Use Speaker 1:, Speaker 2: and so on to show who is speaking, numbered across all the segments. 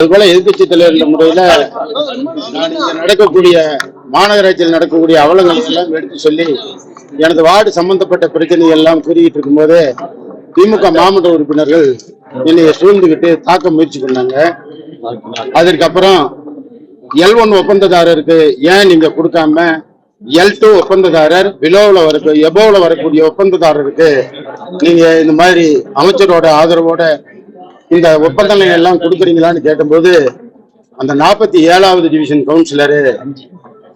Speaker 1: அதுபோல எதிர்கட்சி தலைவர் முறையில நான் நடக்கக்கூடிய மாநகராட்சியில் நடக்கக்கூடிய அவலங்களை எல்லாம் எடுத்து சொல்லி எனது வார்டு சம்பந்தப்பட்ட பிரச்சனைகள் எல்லாம் கூறிக்கிட்டு இருக்கும்போது திமுக மாமன்ற உறுப்பினர்கள் என்னைய சூழ்ந்துகிட்டு தாக்க முயற்சி பண்ணாங்க. அதற்கப்புறம் எல் ஒன் ஒப்பந்ததாரருக்கு ஏன் நீங்க கொடுக்காம எல் டூ ஒப்பந்ததாரர் பிலோவில் வர எபோவில் வரக்கூடிய ஒப்பந்ததாரருக்கு நீங்க இந்த மாதிரி அமைச்சரோட ஆதரவோட இந்த ஒப்பந்தங்கள் எல்லாம் கொடுக்குறீங்களான்னு கேட்டபோது அந்த நாற்பத்தி ஏழாவது டிவிஷன் கவுன்சிலரு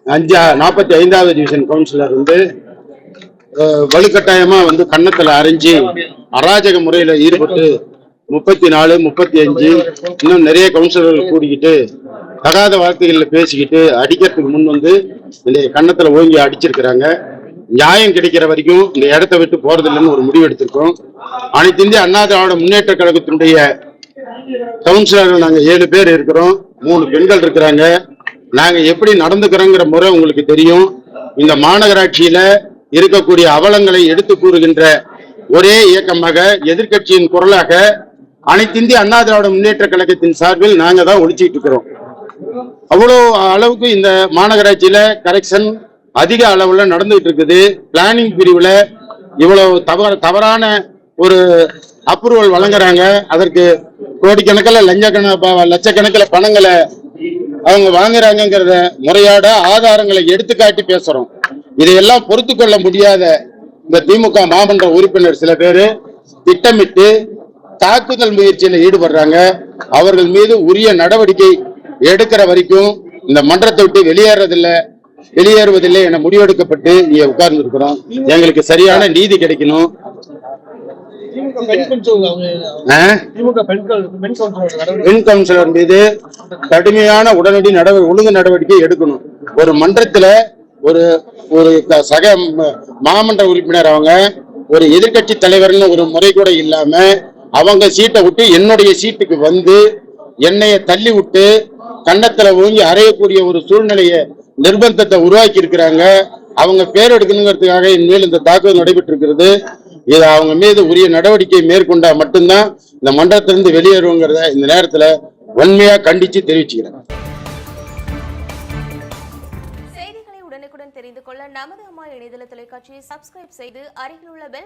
Speaker 1: அஞ்சா நாற்பத்தி ஐந்தாவது டிவிஷன் கவுன்சிலர் வந்து வலுக்கட்டாயமா வந்து கன்னத்துல அரைஞ்சு அராஜக முறையில ஈடுபட்டு முப்பத்தி நாலு முப்பத்தி அஞ்சு இன்னும் நிறைய கவுன்சிலர்கள் கூடிக்கிட்டு தகாத வார்த்தைகள்ல பேசிக்கிட்டு அடிக்கிறதுக்கு முன் வந்து இந்த கன்னத்துல ஓங்கி அடிச்சிருக்கிறாங்க. நியாயம் கிடைக்கிற வரைக்கும் இந்த இடத்த விட்டு போறதில்லைன்னு ஒரு முடிவு எடுத்திருக்கோம். அனைத்து இந்திய அண்ணா திராவிட முன்னேற்ற கழகத்தினுடைய கவுன்சிலர்கள் நாங்க ஏழு பேர் இருக்கிறோம். மூணு பெண்கள் இருக்கிறாங்க. நாங்க எப்படி நடந்துக்கிறோங்கிற முறை உங்களுக்கு தெரியும். இந்த மாநகராட்சியில இருக்கக்கூடிய அவலங்களை எடுத்து கூறுகின்ற ஒரே இயக்கமாக எதிர்க்கட்சியின் குரலாக அனைத்து இந்திய அண்ணா திராவிட முன்னேற்ற கழகத்தின் சார்பில் நாங்க தான் ஒழிச்சிட்டு இருக்கிறோம். அவ்வளோ அளவுக்கு இந்த மாநகராட்சியில கரெக்ஷன் அதிக அளவுல நடந்துகிட்டு இருக்குது. பிளானிங் பிரிவுல இவ்வளவு தவற தவறான ஒரு அப்ரூவல் வழங்குறாங்க. அதற்கு கோடிக்கணக்கில் லஞ்சக்கண லட்சக்கணக்கில் பணங்களை அவங்க வாங்குறாங்கிறத முறையாட ஆதாரங்களை எடுத்துக்காட்டி பேசுறோம். இதையெல்லாம் பொறுத்து கொள்ள முடியாத இந்த திமுக மாமன்ற உறுப்பினர் சில பேர் திட்டமிட்டு தாக்குதல் முயற்சியில் ஈடுபடுறாங்க. அவர்கள் மீது உரிய நடவடிக்கை எடுக்கிற வரைக்கும் இந்த மன்றத்தை விட்டு வெளியேறதில்லை. வெளியேறுவதில்லை என முடிவெடுக்கப்பட்டு இங்க உட்கார்ந்து இருக்கிறோம் எங்களுக்கு சரியான நீதி கிடைக்கணும்.
Speaker 2: பெண் கவுன்சிலர்
Speaker 1: மீது கடுமையான உடனடி நடவடிக்கை ஒழுங்கு நடவடிக்கை எடுக்கணும். ஒரு மன்றத்துல ஒரு ஒரு சக மாமன்ற உறுப்பினர் அவங்க ஒரு எதிர்க்கட்சி தலைவர்னு ஒரு முறை கூட இல்லாம அவங்க சீட்டை விட்டு என்னுடைய சீட்டுக்கு வந்து என்னைய தள்ளி விட்டு கன்னத்துல ஓங்கி அறையக்கூடிய ஒரு சூழ்நிலையை நிர்பந்தத்தை உருவாக்கி இருக்கிறாங்க அவங்க பேர் எடுக்கணுங்கிறதுக்காக இனிமேல் இந்த தாக்குதல் நடைபெற்று இருக்கிறது இது அவங்க மீது உரிய நடவடிக்கை மேற்கொண்டா மட்டும்தான் இந்த மன்றத்திலிருந்து வெளியேறுங்கிறத இந்த நேரத்துல வன்மையா கண்டிச்சு தெரிவிச்சுக்கிறேன்.
Speaker 3: செய்திகளை உடனுக்குடன் தெரிந்து கொள்ள நமது அம்மா இணையதள தொலைக்காட்சியை சப்ஸ்கிரைப் செய்து அருகில் உள்ள பெல்